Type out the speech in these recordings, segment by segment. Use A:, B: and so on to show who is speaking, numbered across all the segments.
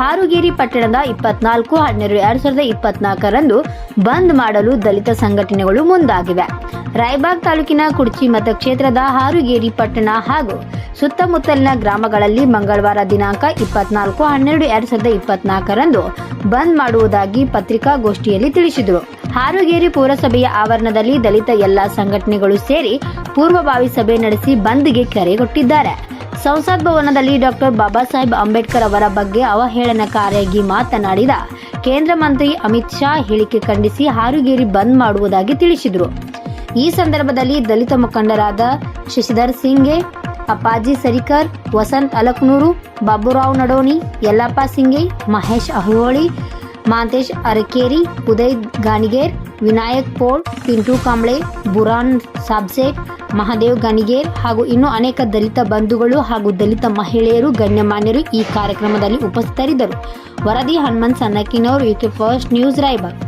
A: ಹಾರುಗೇರಿ ಪಟ್ಟಣದ ಇಪ್ಪತ್ನಾಲ್ಕು, ಹನ್ನೆರಡು, ಎರಡ್ ಸಾವಿರದ ಇಪ್ಪತ್ನಾಲ್ಕರಂದು ಬಂದ್ ಮಾಡಲು ದಲಿತ ಸಂಘಟನೆಗಳು ಮುಂದಾಗಿವೆ. ರಾಯಬಾಗ್ ತಾಲೂಕಿನ ಕುಡ್ಚಿ ಮತಕ್ಷೇತ್ರದ ಹಾರುಗೇರಿ ಪಟ್ಟಣ ಹಾಗೂ ಸುತ್ತಮುತ್ತಲಿನ ಗ್ರಾಮಗಳಲ್ಲಿ ಮಂಗಳವಾರ ದಿನಾಂಕ ಇಪ್ಪತ್ನಾಲ್ಕು, ಹನ್ನೆರಡು, ಎರಡ್ ಸಾವಿರದ ಇಪ್ಪತ್ನಾಲ್ಕರಂದು ಬಂದ್ ಮಾಡುವುದಾಗಿ ಪತ್ರಿಕಾಗೋಷ್ಠಿಯಲ್ಲಿ ತಿಳಿಸಿದರು. ಹಾರುಗೇರಿ ಪುರಸಭೆಯ ಆವರಣದಲ್ಲಿ ದಲಿತ ಎಲ್ಲಾ ಸಂಘಟನೆಗಳು ಸೇರಿ ಪೂರ್ವಭಾವಿ ಸಭೆ ನಡೆಸಿ ಬಂದ್ಗೆ ಕರೆ ಕೊಟ್ಟಿದ್ದಾರೆ ಸಂಸತ್ ಭವನದಲ್ಲಿ ಡಾಕ್ಟರ್ ಬಾಬಾ ಸಾಹೇಬ್ ಅಂಬೇಡ್ಕರ್ ಅವರ ಬಗ್ಗೆ ಅವಹೇಳನಕಾರಿಯಾಗಿ ಮಾತನಾಡಿದ ಕೇಂದ್ರ ಮಂತ್ರಿ ಅಮಿತ್ ಶಾ ಹೇಳಿಕೆ ಖಂಡಿಸಿ ಹಾರುಗೇರಿ ಬಂದ್ ಮಾಡುವುದಾಗಿ ತಿಳಿಸಿದರು. ಈ ಸಂದರ್ಭದಲ್ಲಿ ದಲಿತ ಮುಖಂಡರಾದ ಶಶಿಧರ್ ಸಿಂಗೆ ಅಪ್ಪಾಜಿ ಸರಿಕರ್, ವಸಂತ್ ಅಲಕ್ನೂರು, ಬಾಬುರಾವ್ ನಡೋನಿ ಯಲ್ಲಪ್ಪ ಸಿಂಗೆ ಮಹೇಶ್ ಅಹೋಳಿ ಮಾಂತೇಶ್ ಅರಕೇರಿ ಉದಯ್ ಗಾಣಿಗೇರ್ ವಿನಾಯಕ್ ಪೋಳ್ ಪಿಂಟು ಕಾಂಬ್ಳೆ ಬುರಾನ್ ಸಾಬ್ಸೇಟ್ ಮಹಾದೇವ್ ಗಾಣಿಗೇರ್ ಹಾಗೂ ಇನ್ನೂ ಅನೇಕ ದಲಿತ ಬಂಧುಗಳು ಹಾಗೂ ದಲಿತ ಮಹಿಳೆಯರು ಗಣ್ಯಮಾನ್ಯರು ಈ ಕಾರ್ಯಕ್ರಮದಲ್ಲಿ ಉಪಸ್ಥಿತರಿದ್ದರು. ವರದಿ Hanumant ಸನ್ನಕಿನವರು U K first news Raibag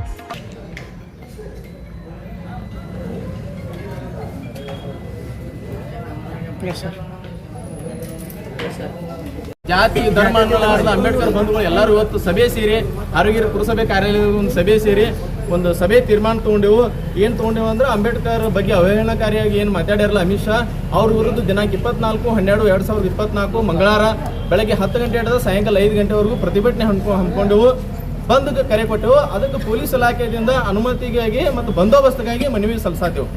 B: ಜಾತಿ, ಧರ್ಮ ಅನ್ನಲಾರದ ಅಂಬೇಡ್ಕರ್ ಬಂಧುಗಳು ಎಲ್ಲರೂ ಇವತ್ತು ಸಭೆ ಸೇರಿ ಆರೋಗ್ಯ ಪುರಸಭೆ ಕಾರ್ಯಾಲಯದ ಒಂದು ಸಭೆ ಸೇರಿ ಒಂದು ಸಭೆ ತೀರ್ಮಾನ ತಗೊಂಡೆವು. ಏನು ತಗೊಂಡೆವು ಅಂದ್ರೆ ಅಂಬೇಡ್ಕರ್ ಬಗ್ಗೆ ಅವಹೇಳನಕಾರಿಯಾಗಿ ಏನು ಮಾತಾಡ್ಯಾರಲ್ಲ ಅಮಿತ್ ಶಾ, ಅವ್ರ ವಿರುದ್ಧ ದಿನಾಂಕ ಇಪ್ಪತ್ನಾಲ್ಕು, ಹನ್ನೆರಡು, ಎರಡು ಸಾವಿರದ ಇಪ್ಪತ್ನಾಲ್ಕು ಮಂಗಳವಾರ ಬೆಳಗ್ಗೆ ಹತ್ತು ಗಂಟೆ ಹಿಡಿದ ಸಾಯಂಕಾಲ ಐದು ಗಂಟೆವರೆಗೂ ಪ್ರತಿಭಟನೆ ಹಮ್ಕೊ ಹಮ್ಮಿಕೊಂಡೆವು. ಬಂದ್ಗೆ ಕರೆ ಕೊಟ್ಟೆವು. ಅದಕ್ಕೆ ಪೊಲೀಸ್ ಇಲಾಖೆಯಿಂದ ಅನುಮತಿಗಾಗಿ ಮತ್ತು ಬಂದೋಬಸ್ತ್ಗಾಗಿ ಮನವಿ ಸಲ್ಲಿಸಾತೆವು.